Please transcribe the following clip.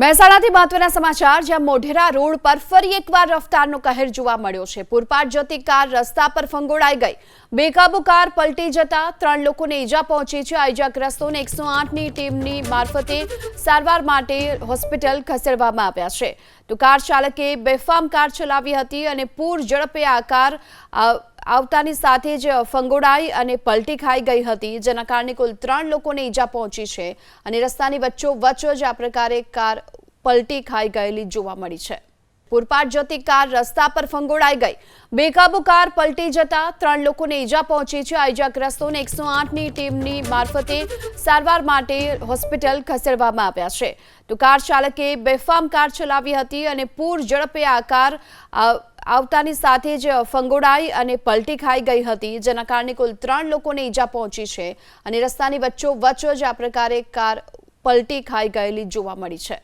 મહેસાણાથી મહત્વના સમાચાર. જ્યાં મોઢેરા રોડ પર ફરી એકવાર રફતારનો કહેર જોવા મળ્યો છે. પૂરપાટ જતી કાર રસ્તા પર ફંગોળાઈ ગઈ. બેકાબુ કાર પલટી જતા ત્રણ લોકોને ઈજા પહોંચી છે. આ ઈજાગ્રસ્તોને એકસો આઠની ટીમની મારફતે સારવાર માટે હોસ્પિટલ ખસેડવામાં આવ્યા છે. તો કાર ચાલકે બેફામ કાર ચલાવી હતી અને પૂર ઝડપે આ કાર આવતાની સાથે જ ફંગોડાઈ અને પલટી ખાઈ ગઈ હતી, જેના કારણે કુલ ત્રણ લોકોને ઈજા પહોંચી છે અને રસ્તાની વચ્ચો વચ્ચો જ આ પ્રકારે કાર પલટી ખાઈ ગયેલી જોવા મળી છે. પૂરપાટ જતી કાર રસ્તા પર ફંગોળાઈ ગઈ. બેકાબુ કાર પલટી જતા ત્રણ લોકોને ઈજા પહોંચી છે. આ ઈજાગ્રસ્તોને એકસો આઠની ટીમની મારફતે સારવાર માટે હોસ્પિટલ ખસેડવામાં આવ્યા છે. તો કાર ચાલકે બેફામ કાર ચલાવી હતી અને પૂર ઝડપે આ કાર આવતાની સાથે જ ફંગોડાઈ અને પલટી ખાઈ ગઈ હતી, જેના કારણે કુલ ત્રણ લોકોને ઈજા પહોંચી છે અને રસ્તાની વચ્ચો વચ્ચો જ આ પ્રકારે કાર પલટી ખાઈ ગયેલી જોવા મળી છે.